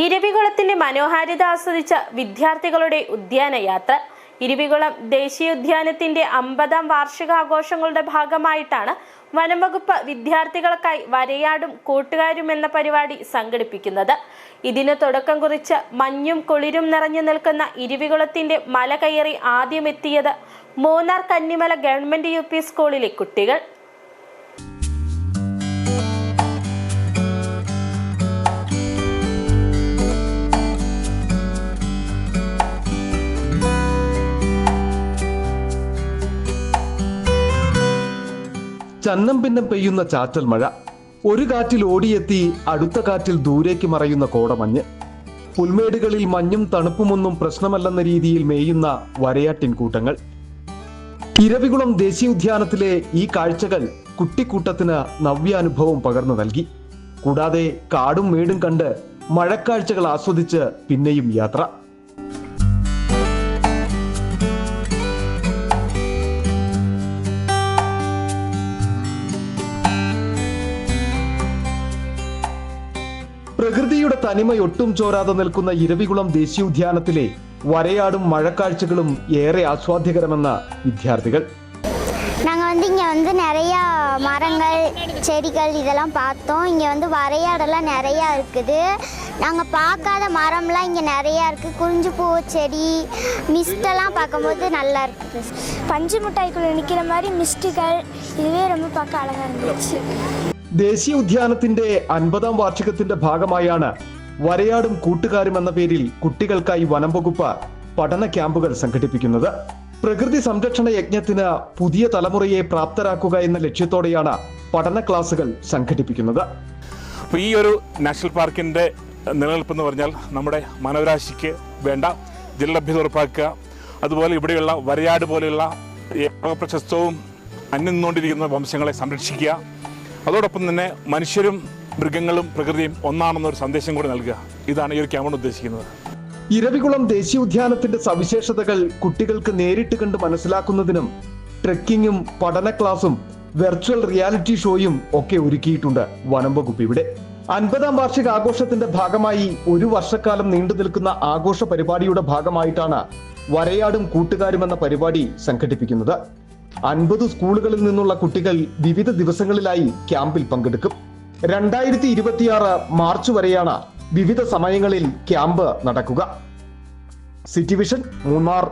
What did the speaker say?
ഇരവികുളത്തിന്റെ മനോഹാരിത ആസ്വദിച്ച വിദ്യാർത്ഥികളുടെ ഉദ്യാന യാത്ര. ഇരവികുളം ദേശീയോദ്യാനത്തിന്റെ അമ്പതാം വാർഷികാഘോഷങ്ങളുടെ ഭാഗമായിട്ടാണ് വനംവകുപ്പ് വിദ്യാർത്ഥികൾക്കായി വരയാടും കൂട്ടുകാരും എന്ന പരിപാടി സംഘടിപ്പിക്കുന്നത്. ഇതിന് തുടക്കം കുറിച്ച് മഞ്ഞും കുളിരും നിറഞ്ഞു നിൽക്കുന്ന ഇരുവികുളത്തിന്റെ മല കയറി ആദ്യമെത്തിയത് മൂന്നാർ കന്നിമല ഗവൺമെന്റ് യു സ്കൂളിലെ കുട്ടികൾ. ചന്നം പിന്നം പെയ്യുന്ന ചാറ്റൽ മഴ. ഒരു കാറ്റിൽ ഓടിയെത്തി അടുത്ത കാറ്റിൽ ദൂരേക്ക് മറയുന്ന കോടമഞ്ഞ്. പുൽമേടുകളിൽ മഞ്ഞും തണുപ്പുമൊന്നും പ്രശ്നമല്ലെന്ന രീതിയിൽ മേയുന്ന വരയാട്ടിൻ കൂട്ടങ്ങൾ. ഇരവികുളം ദേശീയോദ്യാനത്തിലെ ഈ കാഴ്ചകൾ കുട്ടിക്കൂട്ടത്തിന് നവ്യാനുഭവം പകർന്നു നൽകി. കൂടാതെ കാടും മേടും കണ്ട് മഴക്കാഴ്ചകൾ ആസ്വദിച്ച് പിന്നെയും യാത്ര. പ്രകൃതിയുടെ തനിമയൊട്ടും ചോരാതെ നിൽക്കുന്ന ഇരവികുളം ദേശീയോദ്യാനത്തിലെ വരയാടും മഴക്കാഴ്ചകളും ഏറെ ആസ്വാദ്യകരമെന്ന വിദ്യാർത്ഥികൾ நாங்கள் வந்து இங்கே வந்து நிறையா மரங்கள் செடிகள் இதெல்லாம் பார்த்தோம் இங்கே வந்து வரையாடெல்லாம் நிறையா இருக்குது நாங்கள் பார்க்காத மரம்லாம் இங்கே நிறையா இருக்குது குறிஞ்சி பூ செடி மிஸ்டெல்லாம் பார்க்கும்போது நல்லா இருக்குது பஞ்சு மிட்டாய்க்குள்ளே நிற்கிற மாதிரி மிஸ்டுகள் இதுவே ரொம்ப பார்க்க அழகாக இருந்துச்சு ദേശീയോദ്യാനത്തിന്റെ അൻപതാം വാർഷികത്തിന്റെ ഭാഗമായാണ് വരയാടും കൂട്ടുകാരും എന്ന പേരിൽ കുട്ടികൾക്കായി വനം വകുപ്പ് പഠന ക്യാമ്പുകൾ സംഘടിപ്പിക്കുന്നത്. പ്രകൃതി സംരക്ഷണ യജ്ഞത്തിന് പുതിയ തലമുറയെ പ്രാപ്തരാക്കുക എന്ന ലക്ഷ്യത്തോടെയാണ് പഠന ക്ലാസുകൾ സംഘടിപ്പിക്കുന്നത്. ഈ ഒരു നാഷണൽ പാർക്കിന്റെ നിലനിൽപ്പെന്ന് പറഞ്ഞാൽ നമ്മുടെ മാനവരാശിക്ക് വേണ്ട ജലലഭ്യത ഉറപ്പാക്കുക അതുപോലെ ഇവിടെയുള്ള വരയാട് പോലെയുള്ള പ്രശസ്തവും അന്യം നിന്നുകൊണ്ടിരിക്കുന്ന വംശങ്ങളെ സംരക്ഷിക്കുക അതോടൊപ്പം തന്നെ മനുഷ്യരും മൃഗങ്ങളും പ്രകൃതിയും ഒന്നാണെന്നൊരു സന്ദേശം കൂടി നൽകുക. ഇതാണ് ഈ ഒരു ക്യാമ്പ് ഉദ്ദേശിക്കുന്നത്. ഇരവികുളം ദേശീയോദ്യാനത്തിന്റെ സവിശേഷതകൾ കുട്ടികൾക്ക് നേരിട്ട് കണ്ട് മനസ്സിലാക്കുന്നതിനും ട്രെക്കിങ്ങും പഠന ക്ലാസും വെർച്വൽ റിയാലിറ്റി ഷോയും ഒക്കെ ഒരുക്കിയിട്ടുണ്ട് വനം വകുപ്പ് ഇവിടെ. അൻപതാം വാർഷിക ആഘോഷത്തിന്റെ ഭാഗമായി ഒരു വർഷക്കാലം നീണ്ടു നിൽക്കുന്ന ആഘോഷ പരിപാടിയുടെ ഭാഗമായിട്ടാണ് വരയാടും കൂട്ടുകാരും എന്ന പരിപാടി സംഘടിപ്പിക്കുന്നത്. അൻപത് സ്കൂളുകളിൽ നിന്നുള്ള കുട്ടികൾ വിവിധ ദിവസങ്ങളിലായി ക്യാമ്പിൽ പങ്കെടുക്കും. രണ്ടായിരത്തി ഇരുപത്തിയാറ് മാർച്ച് വരെയാണ് വിവിധ സമയങ്ങളിൽ ക്യാമ്പ് നടക്കുക. City vision Munnar.